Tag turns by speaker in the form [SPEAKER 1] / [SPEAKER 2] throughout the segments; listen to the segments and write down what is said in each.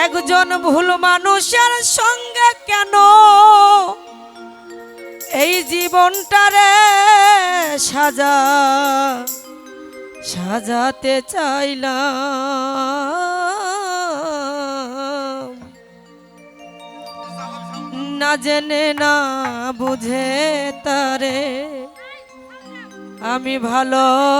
[SPEAKER 1] একজন ভুল মানুষের সঙ্গে কেন? এই জীবনটারে সাজা, সাজাতে চাইলাম। না জেনে, না বুঝে তারে আমি ভালোবাসিলাম।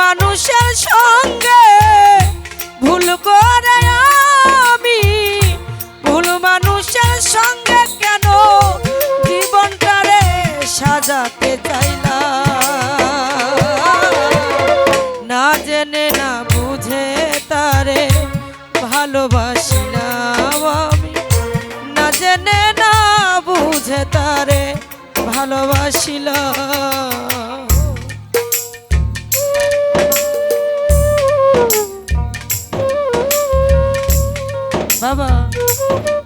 [SPEAKER 1] মানুষের সঙ্গে ভুল করে আমি। ভুল মানুষের সঙ্গে কেন জীবনটারে সাজাতে চাইলাম? না জেনে, না বুঝে তারে ভালোবাসিলাম আমি। না জেনে, না বুঝে তারে ভালোবাসিল বাবা জানতাম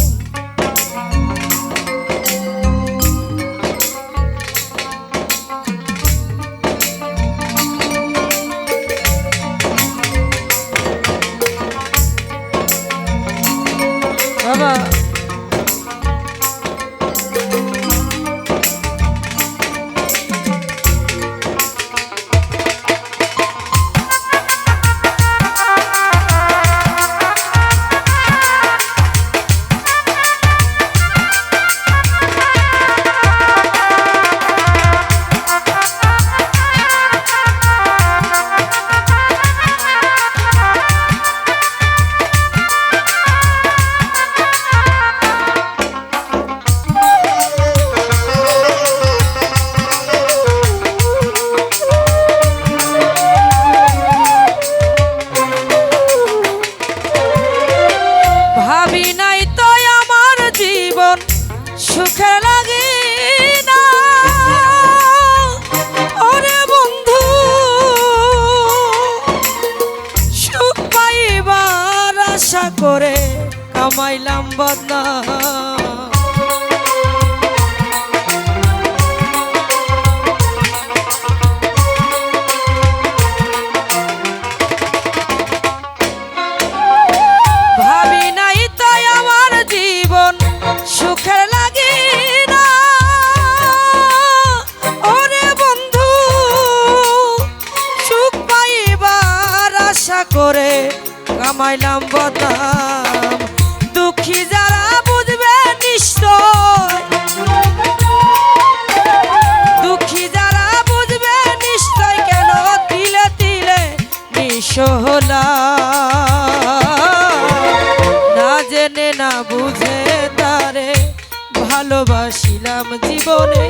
[SPEAKER 1] আশা করে কামাইলাম বদনাম কামাইলাম বদাম। দুঃখী যারা বুঝবে নিশ্চয়। দুঃখী যারা বুঝবে নিশ্চয় কেন তিলে তিলে নিশোলা না জেনে, না বুঝে তারে ভালোবাসিলাম জীবনে।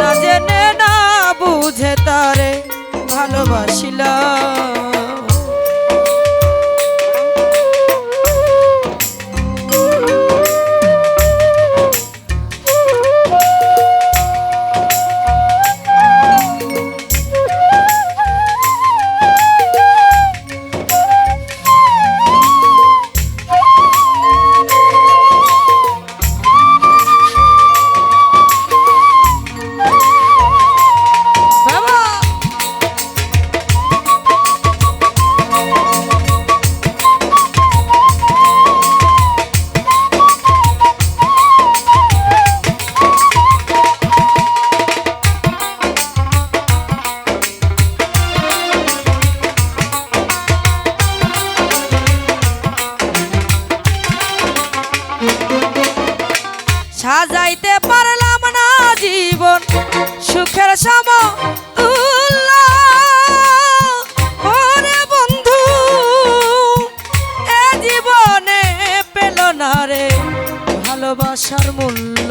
[SPEAKER 1] না জেনে, না বুঝে তারে ভালোবাসিলাম। সাজাইতে পারলাম না জীবন সুখের সম বন্ধু জীবনে ভালোবাসার মূল্য।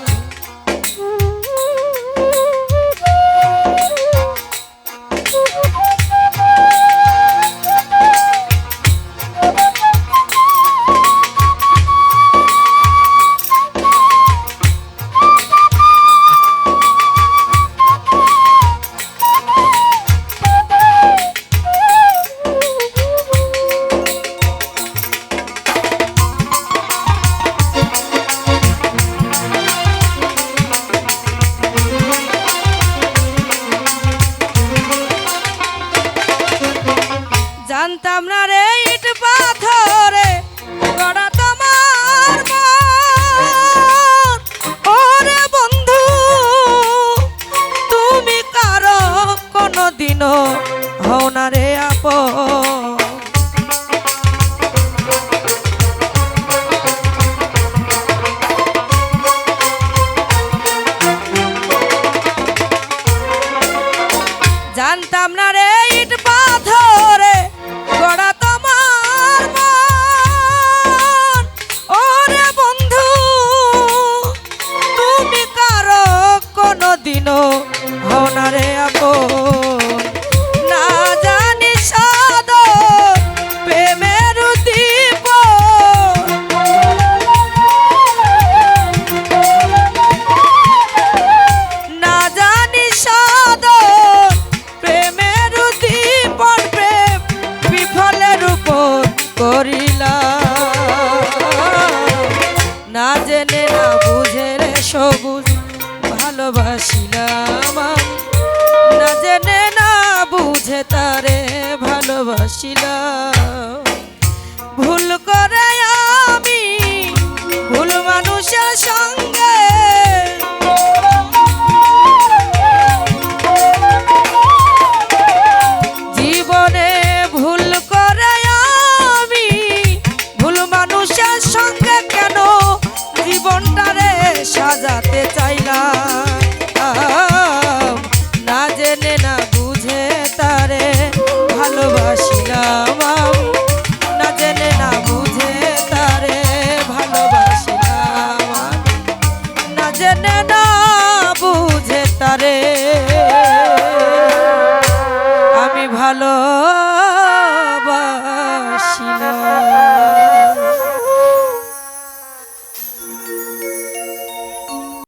[SPEAKER 1] জানতাম না। দিনও হও না জানি সাদর প্রেমের দীপ না জানি সাদর প্রেমের দীপন প্রেম বিফলের উপর করিলাম। না জেনে না বুঝে সবুজ ভালোবাসিলাম। ভালোবাসিলাম